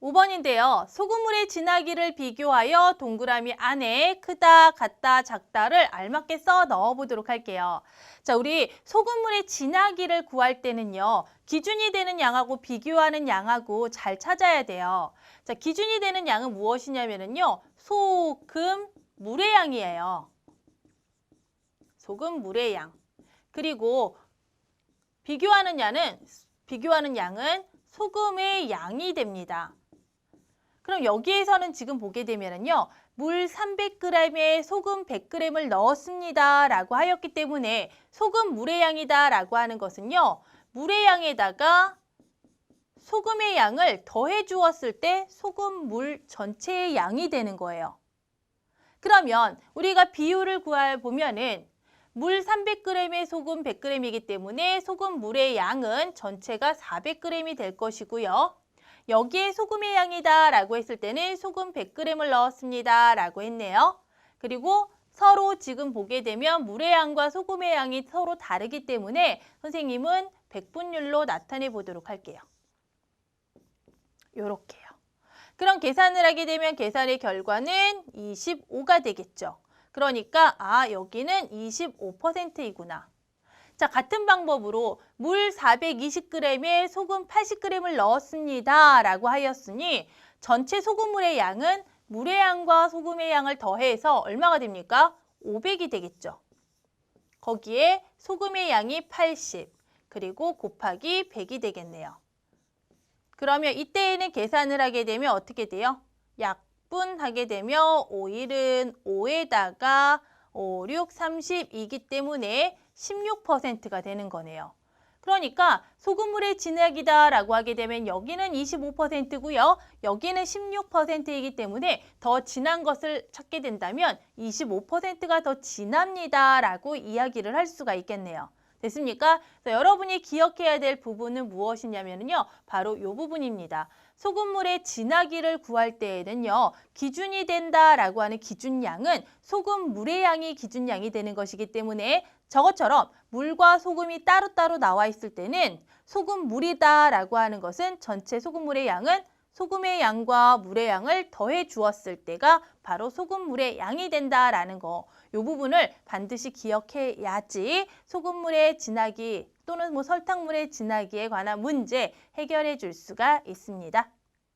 5번인데요. 소금물의 진하기를 비교하여 동그라미 안에 크다, 같다, 작다를 알맞게 써 넣어보도록 할게요. 자, 우리 소금물의 진하기를 구할 때는요. 기준이 되는 양하고 비교하는 양하고 잘 찾아야 돼요. 자, 기준이 되는 양은 무엇이냐면요. 소금, 물의 양이에요. 소금, 물의 양. 그리고 비교하는 양은 비교하는 양은 소금의 양이 됩니다. 그럼 여기에서는 지금 보게 되면은요. 물 300g에 소금 100g을 넣었습니다. 라고 하였기 때문에 소금 물의 양이다 라고 하는 것은요. 물의 양에다가 소금의 양을 더해 주었을 때 소금 물 전체의 양이 되는 거예요. 그러면 우리가 비율을 구해 보면은 물 300g에 소금 100g이기 때문에 소금 물의 양은 전체가 400g이 될 것이고요. 여기에 소금의 양이다 라고 했을 때는 소금 100g을 넣었습니다 라고 했네요. 그리고 서로 지금 보게 되면 물의 양과 소금의 양이 서로 다르기 때문에 선생님은 백분율로 나타내 보도록 할게요. 요렇게요. 그럼 계산을 하게 되면 계산의 결과는 25가 되겠죠. 그러니까 아 여기는 25%이구나. 자, 같은 방법으로 물 420g에 소금 80g을 넣었습니다. 라고 하였으니 전체 소금물의 양은 물의 양과 소금의 양을 더해서 얼마가 됩니까? 500이 되겠죠. 거기에 소금의 양이 80, 그리고 곱하기 100이 되겠네요. 그러면 이때에는 계산을 하게 되면 어떻게 돼요? 약분하게 되면 5일은 5에다가 5, 6, 30이기 때문에 16%가 되는 거네요. 그러니까 소금물의 진액이다라고 하게 되면 여기는 25%고요. 여기는 16%이기 때문에 더 진한 것을 찾게 된다면 25%가 더 진합니다라고 이야기를 할 수가 있겠네요. 됐습니까? 여러분이 기억해야 될 부분은 무엇이냐면요. 바로 이 부분입니다. 소금물의 진하기를 구할 때에는요. 기준이 된다라고 하는 기준량은 소금물의 양이 기준량이 되는 것이기 때문에 저것처럼 물과 소금이 따로따로 나와 있을 때는 소금물이다라고 하는 것은 전체 소금물의 양은 소금의 양과 물의 양을 더해 주었을 때가 바로 소금물의 양이 된다라는 거. 이 부분을 반드시 기억해야지 소금물의 진하기 또는 뭐 설탕물의 진하기에 관한 문제 해결해 줄 수가 있습니다.